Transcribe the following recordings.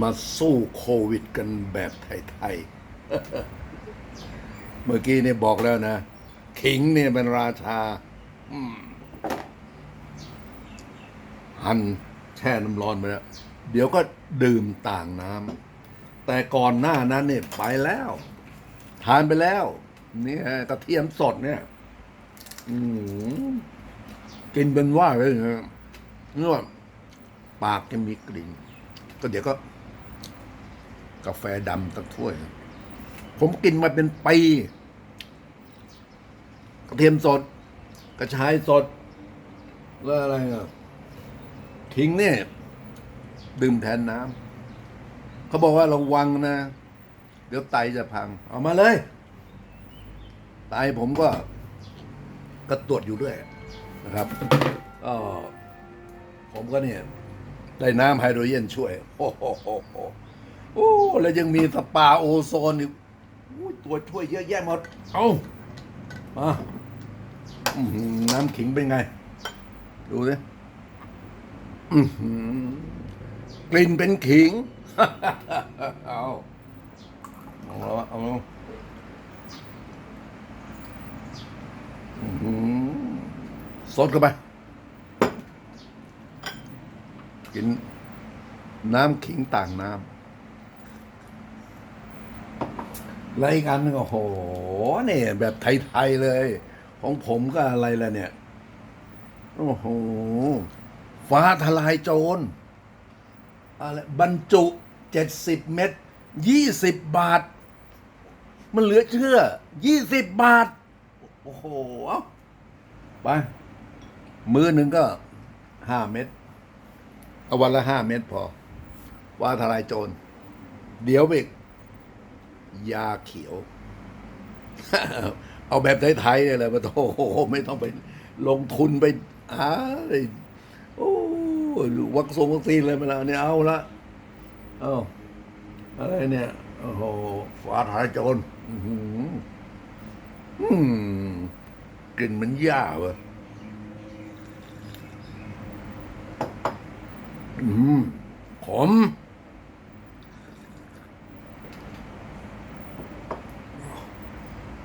มาสู้โควิดกันแบบไทยๆ เมื่อกี้เนี่ยบอกแล้วนะ ขิงเนี่ยเป็นราชาหั่นแช่น้ำร้อนไปแล้ว เดี๋ยวก็ดื่มต่างน้ำแต่ก่อนหน้านั้นเนี่ยไปแล้ว ทานไปแล้ว นี่กระเทียมสดเนี่ยอืมกินเป็นว่าเลยนะเนื้อปากจะมีกลิ่นก็เดี๋ยวก็ กาแฟดำตั้งถ้วย ผมกินมาเป็นปีกระเทียมสด กระชายสด แล้วอะไรอะทิ้งเนี่ยดื่มแทนน้ำเขาบอกว่าระวังนะ เดี๋ยวไตจะพัง เอามาเลย ไตผมก็ก็ตรวจอยู่ด้วยนะครับก็ผมก็เนี่ย ได้น้ำไฮโดรเจนช่วย โอ้โห โอ้โหโอ้แล้วยังมีสปาโอโซนอีกอุ้ยตัวช่วยเยอะแยะหมด เอามาอื้อหือน้ำขิงเป็นไง ดูสิอื้อหือกลิ่นเป็นขิง เอาเอาแล้วเอาแล้วอื้อหือสดเข้าไป กิน น้ำขิงต่างน้ำ ไรายกันงโอ้โหเนี่ยแบบไทยๆเลย ของผมก็อะไรล่ะเนี่ย โอ้โห ฟ้าทลายโจรอะไรบรรจุเจ็ดสิบเม็ดยี่สิบบาท มันเหลือเชื่อยี่สิบบาท โอ้โห ไป มือหนึ่งก็ห้าเม็ดเอาวันละห้าเม็ดพอ ว่าทลายโจร เดี๋ยวไปอีก ยาเขียว เอาแบบไทยๆเนี่ยแหละมาโอ้โหไม่ต้องไปลงทุนไปหาไอ้โอ้วัคซีนวัคซีนอะไรมาแล้วเนี่ยเอาละเอาอะไรเนี่ยโอ้โหฟ้าทายโจรอื้อหืออืมกลิ่นมันหญ้าว้ยอืมขม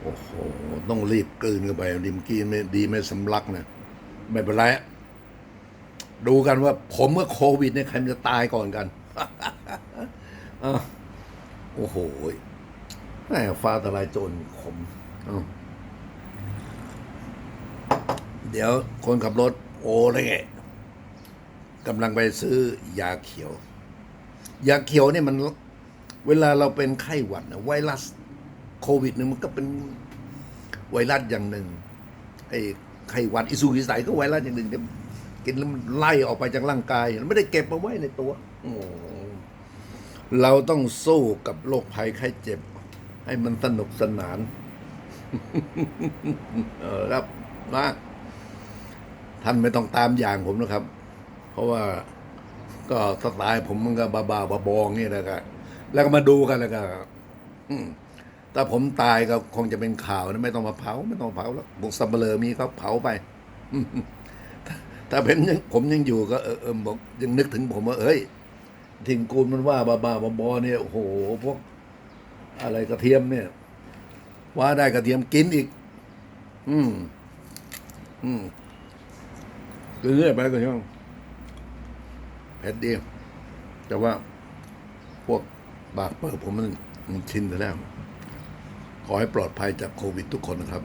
โอ้โห ต้องรีบกลืนเข้าไปดิมกี้ไม่ดีไม่สำลักนะไม่เป็นไรดูกันว่า ผมเมื่อโควิดเนี่ยใครมันจะตายก่อนกันอโอ้โหแม่ฟ้าทลายโจรขมเดี๋ยวคนขับรถ โอ้เลยไงกำลังไปซื้อยาเขียว ยาเขียวเนี่ยมัน เวลาเราเป็นไข้หวัดนะไวรัสโควิดเนี่ยมันก็เป็น ไวรัสอย่างหนึ่งไอ้ไข้หวัดอิสุกิสัยก็ไวรัสอย่างหนึ่งแต่กินแล้วมันไล่ออกไปจากร่างกายมันไม่ได้เก็บมาไว้ในตัวเราต้องสู้กับโรคภัยไข้เจ็บ ให้มันสนุกสนาน เออครับนะท่านไม่ต้องตามอย่างผมนะครับ เพราะว่าก็สไตล์ผมมันก็บาบาบาบองนี่แหละครับแล้วก็มาดูกันแล้วก็อืม ถ้าผมตายก็คงจะเป็นข่าวนะไม่ต้องมาเผาไม่ต้องเผาแล้วบุกสัมเบลอมีเขาเผาไปอืมถ้าถ้าเป็นยังผมยังอยู่ก็เออเออบอกยังนึกถึงผมว่าเอ้ยทิ้งกูลมันว่าบาบาบาบอเนี่ยโอ้โหพวกอะไรกระเทียมเนี่ย ว่าได้กระเทียมกินอีก อืม อืมคือเรื่อยไปก็ยังเผ็ดดีแต่ว่าพวกปากเปิดผมมันมันชินไปแล้ว ขอให้ปลอดภัยจากโควิดทุกคนนะครับ